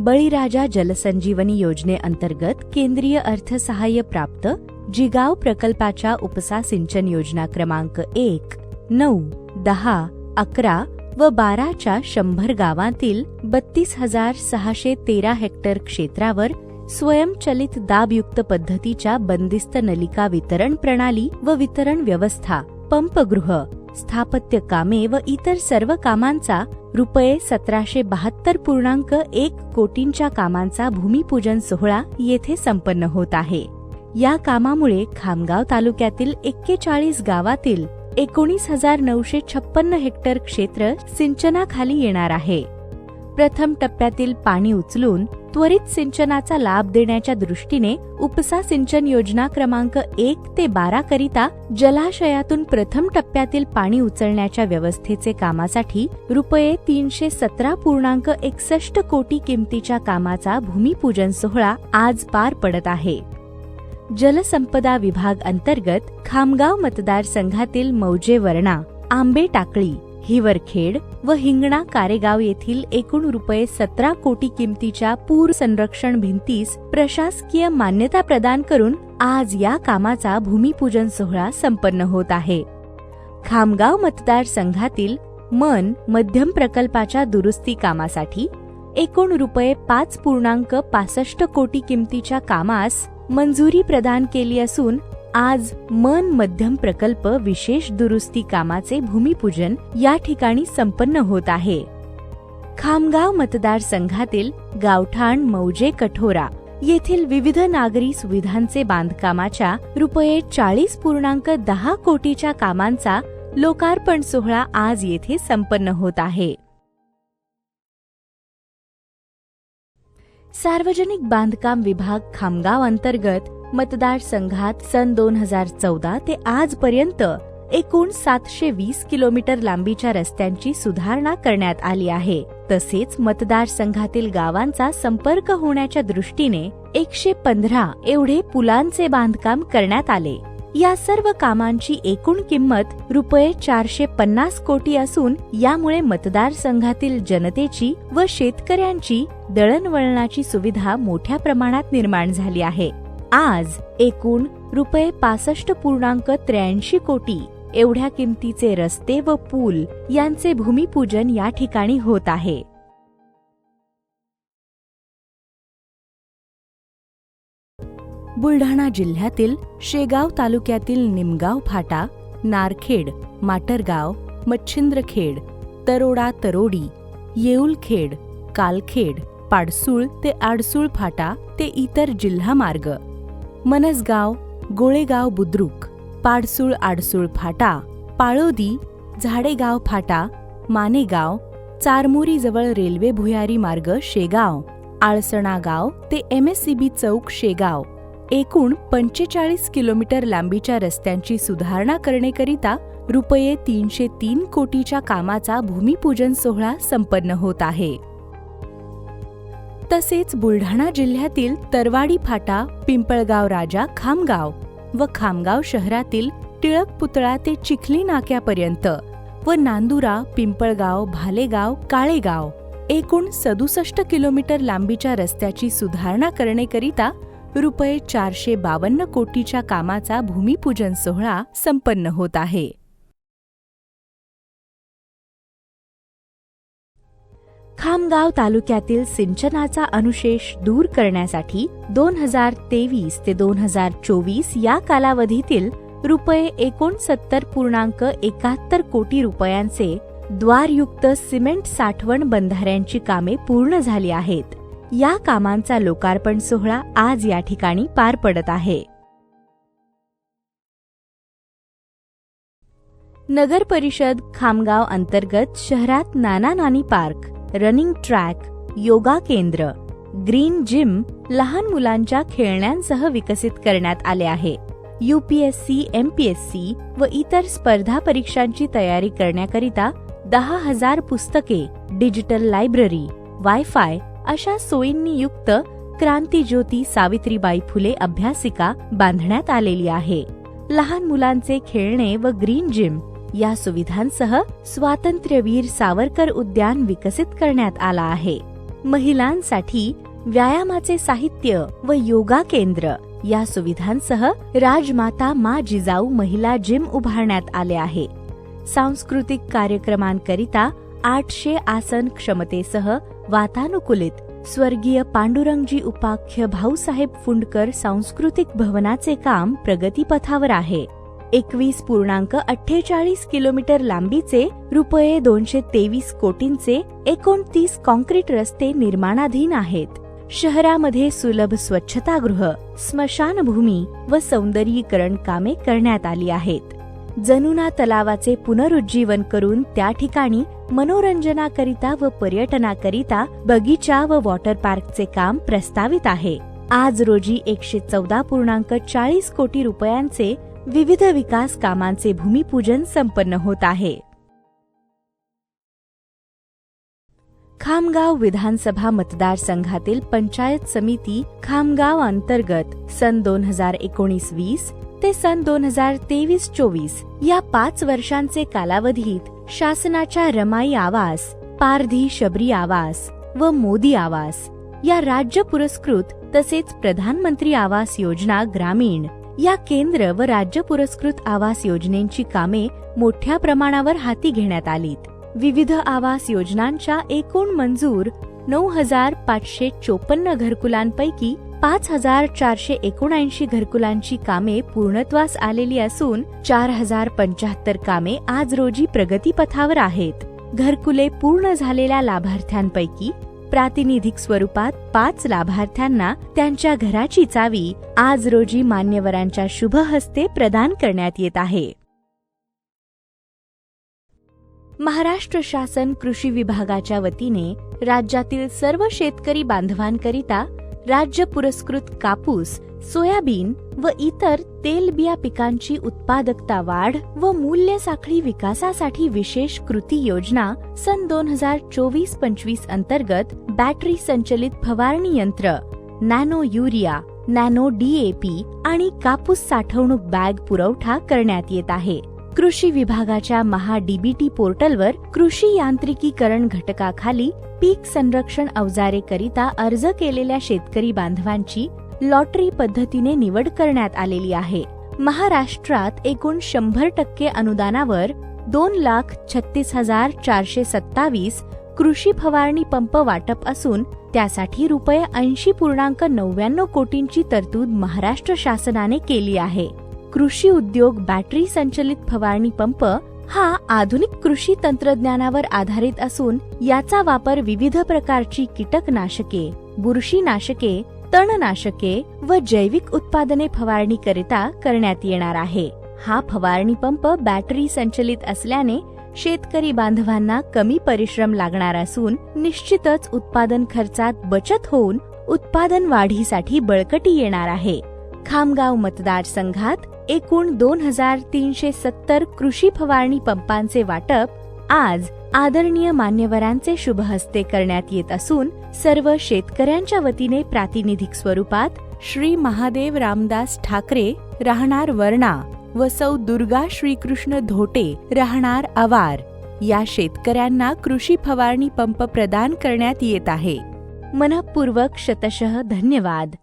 बळीराजा जलसंजीवनी योजनेअंतर्गत केंद्रीय अर्थसहाय्य प्राप्त जिगाव प्रकल्पाच्या उपसा सिंचन योजना क्रमांक एक नऊ दहा अकरा व बाराच्या शंभर गावांतील बत्तीस हजार सहाशे तेरा हेक्टर क्षेत्रावर स्वयंचलित दाबयुक्त पद्धतीच्या बंदिस्त नलिका वितरण प्रणाली व वितरण व्यवस्था पंपगृह स्थापत्य कामे व इतर सर्व कामांचा रुपये सतराशे बहात्तर पूर्णांक एक कोटींच्या कामांचा भूमिपूजन सोहळा येथे संपन्न होत आहे. या कामामुळे खामगाव तालुक्यातील एक्केचाळीस गावातील एकोणीस हजार नऊशे छप्पन्न हेक्टर क्षेत्र सिंचनाखाली येणार आहे. प्रथम टप्प्यातील पाणी उचलून त्वरित सिंचनाचा लाभ देण्याच्या दृष्टीने उपसा सिंचन योजना क्रमांक एक ते बारा करिता जलाशयातून प्रथम टप्प्यातील पाणी उचलण्याच्या व्यवस्थेचे कामासाठी रुपये तीनशे सतरा पूर्णांक एकसष्ट कोटी किमतीच्या कामाचा भूमिपूजन सोहळा आज पार पडत आहे. जलसंपदा विभाग अंतर्गत खामगाव मतदारसंघातील मौजे वर्णा आंबे टाकळी हिवरखेड व हिंगणा कारेगाव येथील एकूण रुपये सतरा कोटी किमतीच्या पूर संरक्षण भिंतीस प्रशासकीय मान्यता प्रदान करून आज या कामाचा भूमिपूजन सोहळा संपन्न होत आहे. खामगाव मतदारसंघातील मन मध्यम प्रकल्पाच्या दुरुस्ती कामासाठी एकूण रुपये पाच पूर्णांक पासष्ट कोटी किमतीच्या कामास मंजुरी प्रदान केली असून आज मन मध्यम प्रकल्प विशेष दुरुस्ती कामाचे भूमिपूजन या ठिकाणी संपन्न होत आहे. खामगाव मतदारसंघातील गावठाण मौजे कठोरा येथील विविध नागरी सुविधांचे बांधकामाच्या रुपये चाळीस पूर्णांक दहा कोटीच्या कामांचा लोकार्पण सोहळा आज येथे संपन्न होत आहे. सार्वजनिक बांधकाम विभाग खामगाव अंतर्गत मतदारसंघात सन दोन हजार चौदा ते आजपर्यंत एकूण सातशे वीस किलोमीटर लांबीच्या रस्त्यांची सुधारणा करण्यात आली आहे. तसेच मतदारसंघातील गावांचा संपर्क होण्याच्या दृष्टीने एकशे पंधरा एवढे पुलांचे बांधकाम करण्यात आले. या सर्व कामांची एकूण किंमत रुपये चारशे पन्नास कोटी असून यामुळे मतदारसंघातील जनतेची व शेतकऱ्यांची दळणवळणाची सुविधा मोठ्या प्रमाणात निर्माण झाली आहे. आज एकूण रुपये पासष्ट पूर्णांक त्र्याऐंशी कोटी एवढ्या किमतीचे रस्ते व पूल यांचे भूमिपूजन या ठिकाणी होत आहे. बुलढाणा जिल्ह्यातील शेगाव तालुक्यातील निमगाव फाटा नारखेड माटरगाव मच्छिंद्रखेड तरोडा तरोडी येऊलखेड कालखेड पाडसूळ ते आडसूळ फाटा ते इतर जिल्हा मार्ग मनसगाव गोळेगाव बुद्रुक पाडसूळ आडसूळ फाटा पाळोदी झाडेगाव फाटा मानेगाव चारमोरीजवळ रेल्वे भुयारी मार्ग शेगाव आळसणा गाव ते एम एस सी बी चौक शेगाव. एकूण पंचेचाळीस किलोमीटर लांबीच्या रस्त्यांची सुधारणा करण्याकरिता रुपये तीनशे तीन कोटीच्या कामाचा भूमिपूजन सोहळा संपन्न होत आहे. तसेच बुलढाणा जिल्ह्यातील तरवाडी फाटा पिंपळगाव राजा खामगाव व खामगाव शहरातील टिळक पुतळा ते चिखली नाक्यापर्यंत व नांदुरा पिंपळगाव भालेगाव काळेगाव एकूण सदुसष्ट किलोमीटर लांबीच्या रस्त्याची सुधारणा करणेकरिता रुपये चारशे बावन्न कोटीच्या कामाचा भूमिपूजन सोहळा संपन्न होत आहे. खामगाव तालुक्यातील सिंचनाचा अनुशेष दूर करण्यासाठी दोन हजार तेवीस ते दोन हजार चोवीस या कालावधीतील रुपये एकोणसत्तर पूर्णांक एकाहत्तर कोटी रुपयांचे द्वारयुक्त सिमेंट साठवण बंधाऱ्यांची कामे पूर्ण झाली आहेत. या कामांचा लोकार्पण सोहळा आज या ठिकाणी पार पडत आहे. नगर परिषद खामगाव अंतर्गत शहरात Nana Nani park running track yoga केंद्र ग्रीन जिम लहान मुलांच्या खेळण्यांसह विकसित करण्यात आले आहे. यूपीएससी एमपीएससी व इतर स्पर्धा परीक्षांची तयारी करण्याकरिता दहा हजार पुस्तके डिजिटल लायब्ररी वायफाय अशा सोयींनी युक्त क्रांतीज्योती सावित्रीबाई फुले अभ्यासिका बांधण्यात आलेली आहे. लहान मुलांचे खेळणे व ग्रीन जिम या सुविधांसह स्वातंत्र्यवीर सावरकर उद्यान विकसित करण्यात आला आहे. महिलांसाठी व्यायामाचे साहित्य व योगा केंद्र या सुविधांसह राजमाता मा जिजाऊ महिला जिम उभारण्यात आले आहे. सांस्कृतिक कार्यक्रमांकरिता आठशे आसन क्षमतेसह वातानुकूलित स्वर्गीय पांडुरंगजी उपाख्य भाऊसाहेब फुंडकर सांस्कृतिक भवनाचे काम प्रगतीपथावर आहे. एकवीस पूर्णांक अठ्ठेचाळीस किलोमीटर लांबीचे रुपये दोनशे तेवीस कोटींचे एकोणतीस कॉन्क्रीट रस्ते निर्माणाधीन आहेत. शहरामध्ये सुलभ स्वच्छतागृह स्मशानभूमी व सौंदर्यीकरण कामे करण्यात आली आहेत. जनुना तलावाचे पुनरुज्जीवन करून त्या ठिकाणी मनोरंजनाकरिता व पर्यटनाकरिता बगीचा व वॉटर पार्कचे काम प्रस्तावित आहे. आज रोजी एकशे चौदा पूर्णांक चाळीस कोटी रुपयांचे विविध विकास कामांचे भूमिपूजन संपन्न होत आहे. खामगाव विधानसभा मतदारसंघातील पंचायत समिती खामगाव अंतर्गत सन दोन हजार एकोणीस वीस ते सन दोन हजार तेवीस चोवीस या पाच वर्षांचे कालावधीत शासनाच्या रमाई आवास पारधी शबरी आवास व मोदी आवास या राज्य पुरस्कृत तसेच प्रधानमंत्री आवास योजना ग्रामीण या केंद्र व राज्य पुरस्कृत आवास योजनेची कामे मोठ्या प्रमाणावर हाती घेण्यात आलीत. विविध आवास योजनांच्या एकूण मंजूर नऊ हजार पाचशे चोपन्न घरकुलांपैकी पाच हजार चारशे एकोणऐंशी घरकुलांची कामे पूर्णत्वास आलेली असून चार हजार पंच्याहत्तर कामे आज रोजी प्रगतीपथावर आहेत. घरकुले पूर्ण झालेल्या लाभार्थ्यांपैकी प्रातिनिधिक स्वरूपात पाच लाभार्थ्यांना त्यांच्या घराची चावी आज रोजी मान्यवरांच्या शुभ हस्ते प्रदान करण्यात येत आहे. महाराष्ट्र शासन कृषी विभागाच्या वतीने राज्यातील सर्व शेतकरी बांधवांकरिता राज्य पुरस्कृत कापूस सोयाबीन व इतर तेलबिया पिकांची उत्पादकता वाढ व मूल्य साखळी विकासासाठी विशेष कृती योजना सन दोन हजार चोवीस पंचवीस अंतर्गत बॅटरी संचलित फवारणी यंत्र नॅनो युरिया नॅनो डीएपी आणि कापूस साठवणूक बॅग पुरवठा करण्यात येत आहे. कृषी विभागाच्या महा डीबीटी पोर्टलवर कृषी यांत्रिकीकरण घटकाखाली पीक संरक्षण अवजारे करिता अर्ज केलेल्या शेतकरी बांधवांची लॉटरी पद्धतीने निवड करण्यात आलेली आहे. महाराष्ट्रात एकूण शंभर टक्के अनुदानावर दोन लाख छत्तीस हजार चारशे सत्तावीस कृषी फवारणी पंप वाटप असून त्यासाठी रुपये ऐंशी पूर्णांक नव्याण्णव कोटींची तरतूद महाराष्ट्र शासनाने केली आहे. कृषी उद्योग बॅटरी संचलित फवारणी पंप हा आधुनिक कृषी तंत्रज्ञानावर आधारित असून याचा वापर विविध प्रकारची कीटकनाशके बुरशीनाशके तणनाशके व जैविक उत्पादने फवारणी करिता करण्यात येणार आहे. हा फवारणी पंप बॅटरी संचलित असल्याने शेतकरी बांधवांना कमी परिश्रम लागणार असून निश्चितच उत्पादन खर्चात बचत होऊन उत्पादन वाढीसाठी बळकटी येणार आहे. खामगाव मतदारसंघात एकूण दोन हजार तीनशे सत्तर कृषी फवारणी पंपांचे वाटप आज आदरणीय मान्यवरांचे शुभहस्ते करण्यात येत असून सर्व शेतकऱ्यांच्या वतीने प्रातिनिधिक स्वरूपात श्री महादेव रामदास ठाकरे राहणार वर्णा व सौ दुर्गा श्रीकृष्ण धोटे राहणार अवार या शेतकऱ्यांना कृषी फवारणी पंप प्रदान करण्यात येत आहे. मनपूर्वक शतशः धन्यवाद.